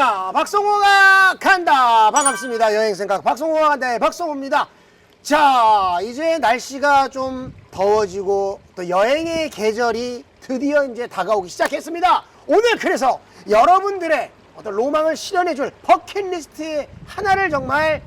간다. 박성호가 간다. 반갑습니다. 여행생각 박성호가 간다의 박성호입니다. 자 이제 날씨가 좀 더워지고 또 여행의 계절이 드디어 이제 다가오기 시작했습니다. 오늘 그래서 여러분들의 어떤 로망을 실현해줄 버킷리스트의 하나를 정말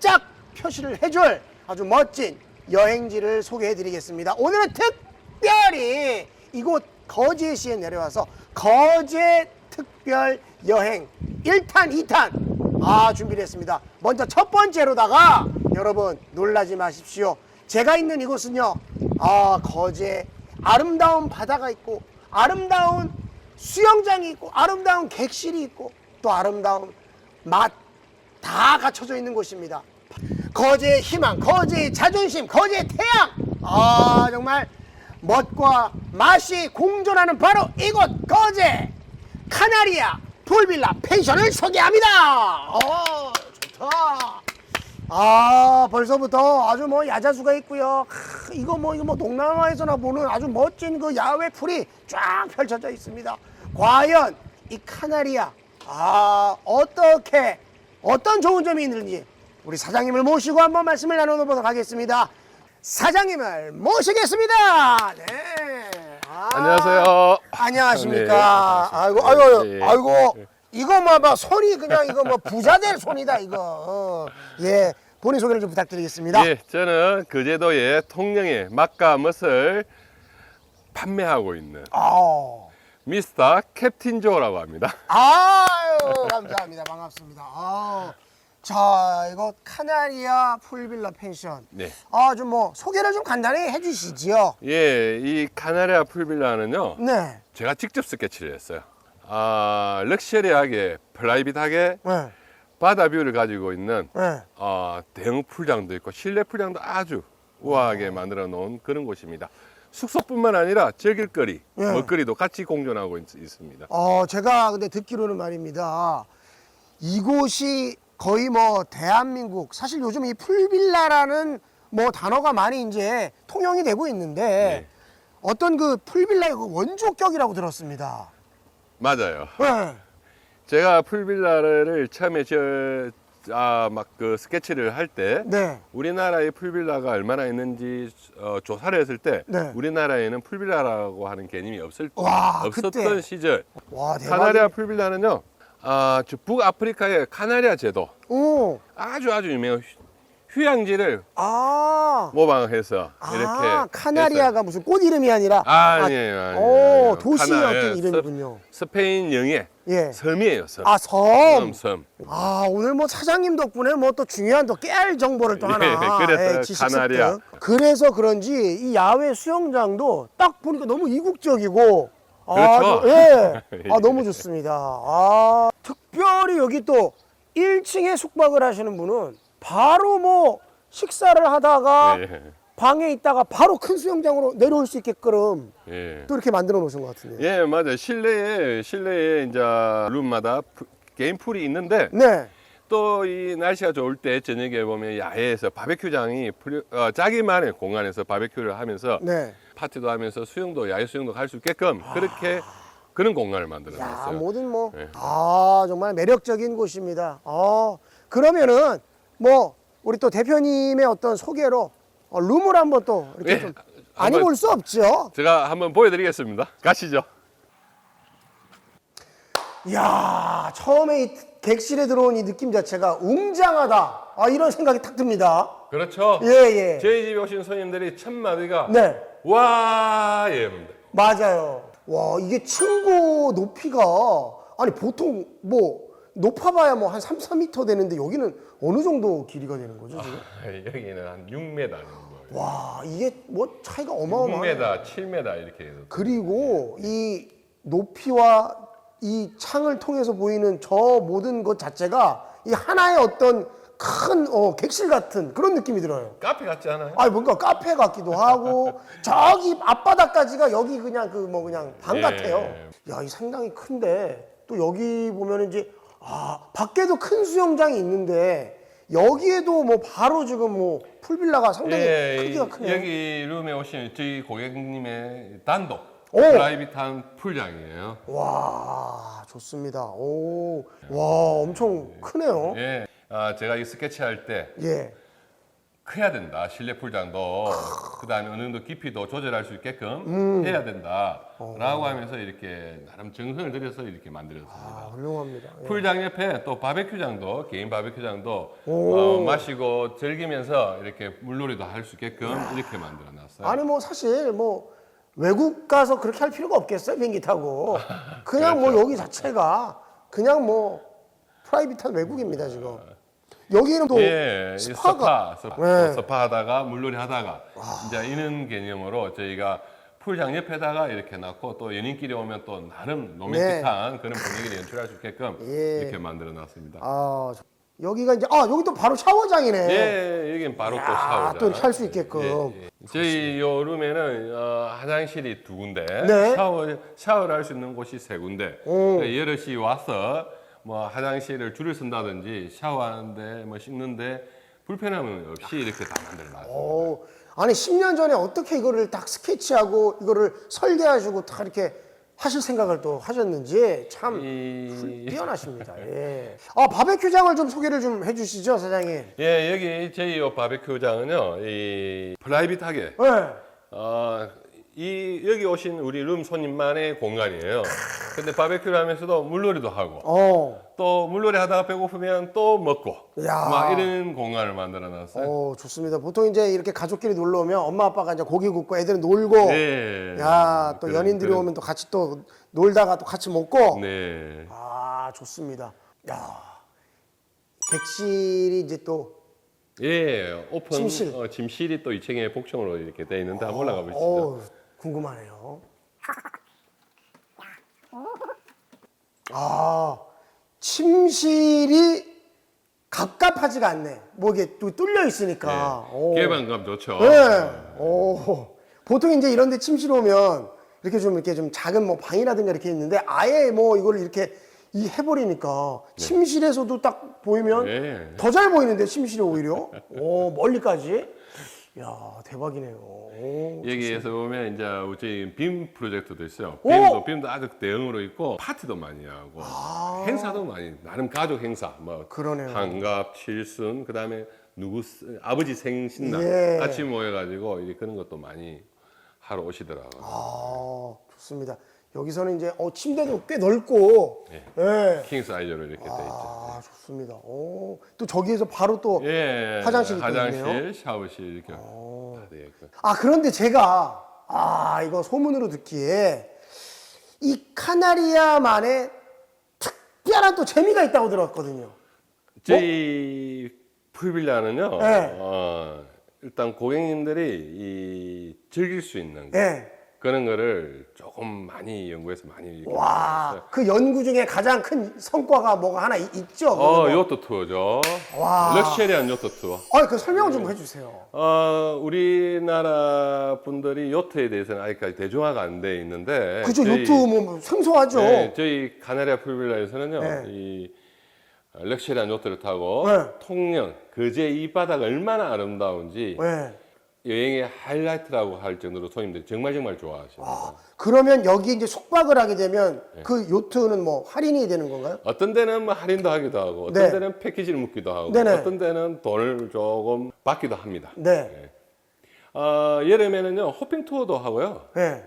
쫙 표시를 해줄 아주 멋진 여행지를 소개해드리겠습니다. 오늘은 특별히 이곳 거제시에 내려와서 거제 특별 여행 1탄, 2탄 아 준비를 했습니다. 먼저 첫 번째로다가 여러분 놀라지 마십시오. 제가 있는 이곳은요. 아 거제 아름다운 바다가 있고 아름다운 수영장이 있고 아름다운 객실이 있고 또 아름다운 맛 다 갖춰져 있는 곳입니다. 거제의 희망, 거제의 자존심, 거제의 태양. 아 정말 멋과 맛이 공존하는 바로 이곳 거제 카나리아 풀빌라 펜션을 소개합니다. 어 좋다. 아 벌써부터 아주 뭐 야자수가 있고요. 크, 이거 뭐 이거 뭐 동남아에서나 보는 아주 멋진 그 야외 풀이 쫙 펼쳐져 있습니다. 과연 이 카나리아 아 어떻게 어떤 좋은 점이 있는지 우리 사장님을 모시고 한번 말씀을 나눠보도록 하겠습니다. 사장님을 모시겠습니다. 네. 아, 안녕하세요. 안녕하십니까. 네, 아이고, 아이고, 네. 아이고. 이거 뭐, 봐 손이 그냥 이거 뭐 부자 될 손이다, 이거. 어. 예. 본인 소개를 좀 부탁드리겠습니다. 예, 저는 거제도의 통영의 맛과 멋을 판매하고 있는 아, 미스터 캡틴 조라고 합니다. 아유, 감사합니다. 반갑습니다. 아, 자, 이거 카나리아 풀빌라 펜션. 네. 아, 좀 뭐, 소개를 좀 간단히 해주시지요. 예, 이 카나리아 풀빌라는요, 네. 제가 직접 스케치를 했어요. 아, 럭셔리하게, 프라이빗하게 네. 바다 뷰를 가지고 있는 네. 어, 대형 풀장도 있고 실내 풀장도 아주 우아하게 만들어 놓은 그런 곳입니다. 숙소뿐만 아니라 즐길 거리, 예. 먹거리도 같이 공존하고 있, 있습니다. 어, 제가 근데 듣기로는 말입니다. 이곳이 거의 뭐 대한민국 사실 요즘 이 풀빌라라는 뭐 단어가 많이 이제 통용이 되고 있는데 네. 어떤 그 풀빌라의 그 원조격이라고 들었습니다. 맞아요. 네. 제가 풀빌라를 처음에 저, 아, 막 그 스케치를 할 때, 네. 우리나라의 풀빌라가 얼마나 있는지 어, 조사를 했을 때, 네. 우리나라에는 풀빌라라고 하는 개념이 없을, 와, 없었던 그때. 시절. 와, 대박. 카나리아 풀빌라는요, 아, 저 북아프리카의 카나리아 제도, 오. 아주 아주 유명한 휴- 휴양지를 아. 모방해서 이렇게. 아, 카나리아가 무슨 꽃 이름이 아니라 했어요. 아니에요, 아니에요. 오, 아니에요. 도시의 카나- 어떤 예, 이름이군요. 스, 스페인 영의 예. 섬이에요, 섬. 아, 섬. 섬, 섬. 아 오늘 뭐 사장님 덕분에 뭐 또 중요한 또 깨알 정보를 또 예, 하나 그래서 예, 지식 카나리아. 습득. 그래서 그런지 이 야외 수영장도 딱 보니까 너무 이국적이고 그렇죠. 아, 예. 아 너무 좋습니다 아 특별히 여기 또 1층에 숙박을 하시는 분은 바로 뭐 식사를 하다가 예, 방에 있다가 바로 큰 수영장으로 내려올 수 있게끔 예. 또 이렇게 만들어 놓으신 것 같은데요 예, 맞아요. 실내에 실내에 이제 룸마다 푸- 개인 풀이 있는데 네 또 이 날씨가 좋을 때 저녁에 보면 야외에서 바베큐장이 풀- 어, 자기만의 공간에서 바베큐를 하면서 네. 파티도 하면서 수영도 야외 수영도 갈수 있게끔 그렇게 그런 공간을 만들어 야, 놨어요. 뭐든 뭐. 네. 아, 정말 매력적인 곳입니다. 어, 그러면은 뭐 우리 또 대표님의 어떤 소개로 어, 룸을 한번 또 이렇게 예, 좀 많이 한번- 볼 수 없죠. 제가 한번 보여드리겠습니다. 가시죠. 이야, 처음에 이 객실에 들어온 이 느낌 자체가 웅장하다. 아, 이런 생각이 탁 듭니다. 그렇죠. 예, 예. 저희 집에 오신 손님들이 첫 마디가 네, 와 예입니다. 맞아요. 와, 이게 층고 높이가 아니 보통 뭐 높아봐야 뭐 한 3, 4m 되는데 여기는 어느 정도 길이가 되는 거죠, 지금? 여기는 한 6m 되는 거예요. 와 이게 뭐 차이가 어마어마해 6m, 7m 이렇게 해서. 그리고 이 높이와 이 창을 통해서 보이는 저 모든 것 자체가 이 하나의 어떤 큰 어, 객실 같은 그런 느낌이 들어요. 카페 같지 않아요? 아 뭔가 카페 같기도 하고 저기 앞바다까지가 여기 그냥 그 뭐 그냥 방 예. 같아요. 야 이 상당히 큰데 또 여기 보면 이제 아 밖에도 큰 수영장이 있는데 여기에도 뭐 바로 지금 뭐 풀빌라가 상당히 예, 크기가 이- 크네요. 여기 룸에 오신 저희 고객님의 단독 오! 프라이빗한 풀장이에요. 와, 좋습니다. 오, 와, 엄청 크네요. 예. 아, 제가 이 스케치할 때 예. 커야 된다. 실내 풀장도 그다음에 어느 정도 깊이도 조절할 수 있게끔 음. 해야 된다라고 어. 하면서 이렇게 나름 정성을 들여서 이렇게 만들었습니다. 아, 훌륭합니다. 예. 풀장 옆에 또 바베큐장도 개인 바베큐장도 오. 어, 마시고 즐기면서 이렇게 물놀이도 할 수 있게끔 이렇게 만들어 놨어요. 아니 뭐 사실 뭐 외국 가서 그렇게 할 필요가 없겠어요? 비행기 타고. 그냥 뭐 여기 자체가 그냥 뭐 프라이빗한 외국입니다 지금. 여기는 또 예, 이 스파가. 스파, 네. 스파 하다가 물놀이 하다가 이제 이런 개념으로 저희가 풀장 옆에다가 이렇게 놨고 또 연인끼리 오면 또 나름 로맨틱한 그런 분위기를 연출할 수 있게끔 예. 이렇게 만들어 놨습니다. 아 저- 여기가 이제 아 여기 또 바로 샤워장이네 예, 여긴 바로 또 야, 샤워장. 또 이렇게 할수 있게끔. 예, 예. 저희 요 룸에는 어, 화장실이 두 군데, 네. 샤워 샤워를 할 수 있는 곳이 세 군데. 오. 그러니까 여럿이 와서 뭐 화장실을 줄을 쓴다든지 샤워하는데 뭐 씻는데 불편함은 없이 이렇게 다 만들어 놨습니다. 오, 아니 10년 전에 어떻게 이거를 딱 스케치하고 이거를 설계하시고 다 이렇게 하실 생각을 또 하셨는지 참 이... 뛰어나십니다 예. 아 바베큐장을 좀 소개를 좀 해주시죠 사장님 예, 여기 저희 요 바베큐장은요, 이 프라이빗하게 네. 어, 이 여기 오신 우리 룸 손님만의 공간이에요. 근데 바베큐를 하면서도 물놀이도 하고 어. 또 물놀이 하다가 배고프면 또 먹고 야. 막 이런 공간을 만들어 놨어요. 어, 좋습니다. 보통 이제 이렇게 가족끼리 놀러 오면 엄마 아빠가 이제 고기 굽고 애들은 놀고 네. 야, 또 그런- 연인들이 그런- 오면 또 같이 또 놀다가 또 같이 먹고 네. 아, 좋습니다. 야. 객실이 이제 또 예, 오픈 침실. 어, 침실이 또 2층에 복층으로 이렇게 돼 있는데 한번 올라가 보시죠. 어, 궁금하네요. 아, 침실이 갑갑하지가 않네. 뭐 이게 또 뚫려 있으니까. 오. 개방감 좋죠. 네. 오. 보통 이제 이런 데 침실 오면 이렇게 좀 이렇게 좀 작은 뭐 방이라든가 이렇게 있는데 아예 뭐 이걸 이렇게 이 해버리니까 침실에서도 딱 보이면 네. 더 잘 보이는데 침실이 오히려 오 멀리까지 야 대박이네요 오. 여기에서 보면 이제 저희 빔 프로젝트도 있어요. 오! 빔도 빔도 아주 대형으로 있고 파티도 많이 하고 행사도 많이 나름 가족 행사 뭐 아. 그러네요. 한갑, 칠순 그다음에 누구 스- 아버지 생신날 예. 같이 모여가지고 이제 그런 것도 많이 하러 오시더라고요. 아 좋습니다 여기서는 이제 어 침대도 꽤 넓고 예. 예. 킹 사이즈로 이렇게 돼 있죠. 아 좋습니다 오. 또 저기에서 바로 또 예, 화장실이 또 화장실, 있네요? 샤워실 이렇게 다 되어 있고. 아 그런데 제가 아 이거 소문으로 듣기에 이 카나리아만의 특별한 또 재미가 있다고 들었거든요. 저희 풀빌라는요. 네. 어, 일단 고객님들이 이 즐길 수 있는 거, 예. 그런 거를 조금 많이 연구해서 많이 이렇게 와, 만들었어요. 그 연구 중에 가장 큰 성과가 뭐가 하나 있- 있죠? 어, 그거? 요트 투어죠. 와. 럭셔리한 요트 투어. 아, 그 설명 좀 해주세요. 어, 우리나라 분들이 요트에 대해서는 아직까지 대중화가 안 돼 있는데. 그죠? 저희- 요트 뭐 생소하죠? 네, 저희 카나리아 풀빌라에서는요, 네. 이 럭셔리한 요트를 타고 네. 통영, 그제 이 바다가 얼마나 아름다운지 네. 여행의 하이라이트라고 할 정도로 손님들이 정말 정말 좋아하십니다. 아, 그러면 여기 이제 숙박을 하게 되면 네. 그 요트는 뭐 할인이 되는 건가요? 어떤 데는 뭐 할인도 하기도 하고, 어떤 네. 데는 패키지를 묶기도 하고, 네네. 어떤 데는 돈을 조금 받기도 합니다. 네. 어, 여름에는요 호핑 투어도 하고요. 네.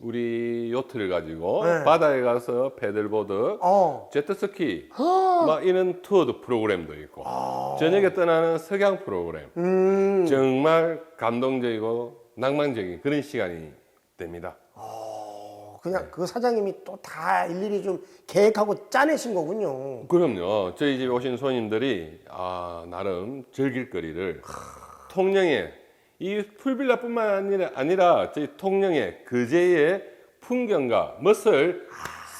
우리 요트를 가지고 네. 바다에 가서 패들보드, 어. 제트스키, 아. 막 이런 투어도 프로그램도 있고, 저녁에 떠나는 석양 프로그램, 음. 정말 감동적이고 낭만적인 그런 시간이 됩니다. 그냥 네. 그 사장님이 또 다 일일이 좀 계획하고 짜내신 거군요. 그럼요. 저희 집에 오신 손님들이 아, 나름 즐길 거리를 통영에 이 풀빌라뿐만 아니라, 저희 통영의 그제의 풍경과 멋을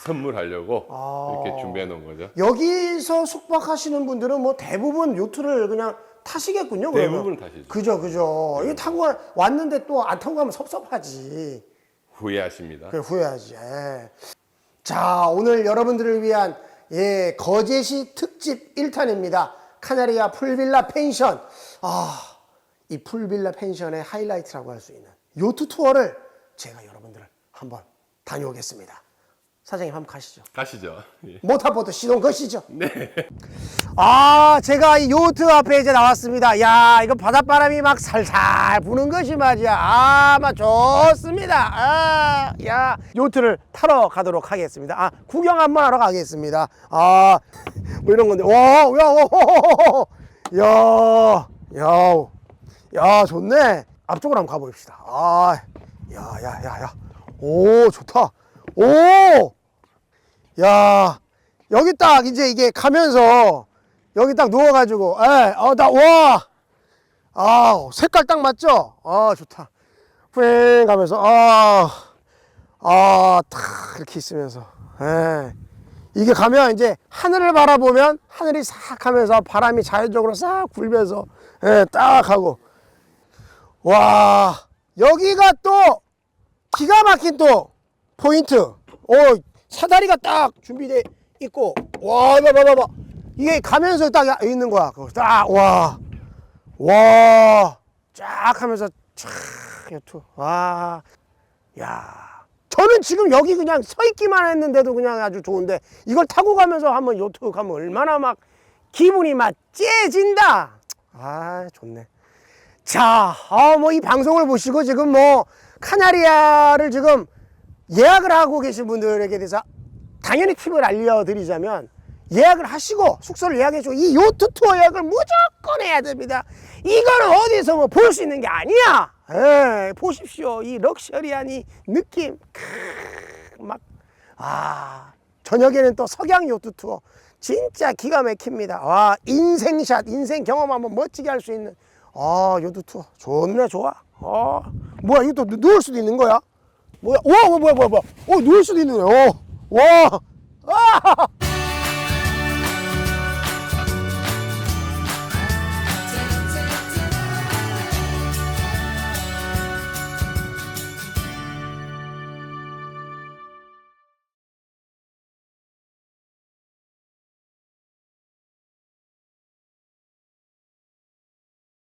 선물하려고 아. 이렇게 준비해 놓은 거죠. 여기서 숙박하시는 분들은 뭐 대부분 요트를 그냥 타시겠군요. 그러면. 대부분 타시죠. 그죠, 그죠. 이거 타고 가- 왔는데 또 안 타고 가면 섭섭하지. 후회하십니다. 그래 후회하지. 예. 자, 오늘 여러분들을 위한 예, 거제시 특집 1탄입니다. 카나리아 풀빌라 펜션. 아, 이 풀빌라 펜션의 하이라이트라고 할 수 있는 요트 투어를 제가 여러분들을 한번 다녀오겠습니다. 사장님 한번 가시죠. 가시죠. 예. 모타보트 시동 거시죠. 네. 아, 제가 이 요트 앞에 이제 나왔습니다. 야, 이거 바닷바람이 막 살살 부는 것이 말이야. 아, 막 좋습니다. 아, 야, 요트를 타러 가도록 하겠습니다. 아, 구경 한번 하러 가겠습니다. 아, 뭐 이런 건데. 와, 야, 와, 야, 야, 야, 좋네. 앞쪽으로 한번 가봅시다. 아, 야, 야, 야, 야. 오, 좋다. 오! 야, 여기 딱 이제 이게 가면서 여기 딱 누워가지고, 에, 어, 나, 와! 아, 색깔 딱 맞죠? 아, 좋다. 뺑 가면서, 아, 아, 탁, 이렇게 있으면서, 에. 이게 가면 이제 하늘을 바라보면 하늘이 싹 하면서 바람이 자연적으로 싹 불면서, 에, 딱 하고, 와, 여기가 또 기가 막힌 또 포인트. 오, 사다리가 딱 준비돼 있고, 와, 봐, 봐, 봐, 봐. 이게 가면서 딱 있는 거야. 그거 딱, 와, 와, 쫙 하면서 쫙, 요트. 와, 야. 저는 지금 여기 그냥 서 있기만 했는데도 그냥 아주 좋은데, 이걸 타고 가면서 한번 요트 가면 얼마나 막 기분이 막 째진다. 아, 좋네. 자, 아, 뭐이 방송을 보시고 지금 뭐 카나리아를 지금 예약을 하고 계신 분들에게 대해서 당연히 팁을 알려드리자면 예약을 하시고 숙소를 예약해주고 이 요트 투어 예약을 무조건 해야 됩니다. 이거는 어디서 뭐 볼 수 있는 게 아니야. 에 보십시오. 이 럭셔리한 이 느낌. 크으, 막, 아, 저녁에는 또 석양 요트 투어. 진짜 기가 막힙니다. 와, 인생샷, 인생 경험 한번 멋지게 할 수 있는. 아, 요트 투어. 좋네, 좋아. 아, 뭐야, 이거 또 누- 누울 수도 있는 거야? 뭐야, 와, 뭐야, 뭐야, 뭐야. 어, 누울 수도 있는 거야. 어, 와, 아,